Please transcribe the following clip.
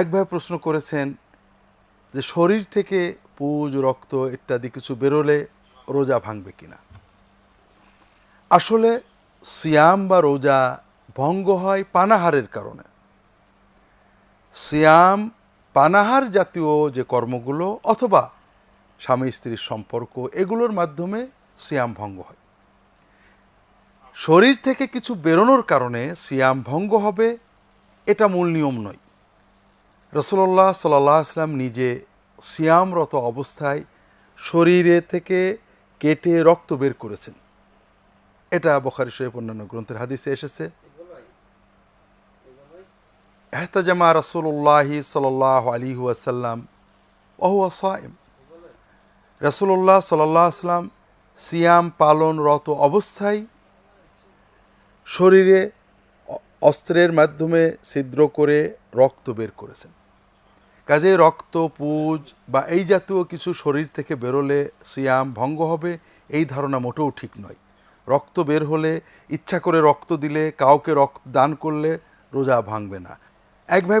এক ভাই প্রশ্ন করেছেন যে শরীর থেকে পুজ, রক্ত ইত্যাদি কিছু বেরোলে রোজা ভাঙবে কিনা? আসলে সিয়াম বা রোজা ভঙ্গ হয় পানাহারের কারণে। সিয়াম পানাহার জাতীয় যে কর্মগুলো অথবা স্বামী স্ত্রীর সম্পর্ক, এগুলোর মাধ্যমে সিয়াম ভঙ্গ হয়। শরীর থেকে কিছু বেরোনোর কারণে সিয়াম ভঙ্গ হবে, এটা মূল নিয়ম নয়। রসল্লাহ সাল্লাহ আসলাম নিজে সিয়ামরত অবস্থায় শরীরে থেকে কেটে রক্ত বের করেছেন। এটা বখারি শরীফ অন্যান্য গ্রন্থের হাদিসে এসেছে। এহতাজামা রসুল্লাহি সাল্লাহ আলী ওয়াসাল্লাম ওহুয়া সাইম। রসুল্লাহ সাল্লাহ আসলাম সিয়াম পালনরত অবস্থায় শরীরে অস্ত্রের মাধ্যমে ছিদ্র করে রক্ত বের করেছেন। কাজে রক্ত, পুজ বা এই জাতীয় কিছু শরীর থেকে বেরোলে সিয়াম ভঙ্গ হবে, এই ধারণা মোটেও ঠিক নয়। রক্ত বের হলে, ইচ্ছা করে রক্ত দিলে, কাউকে রক্ত দান করলে, রোজা ভাঙবে না। এক ভাই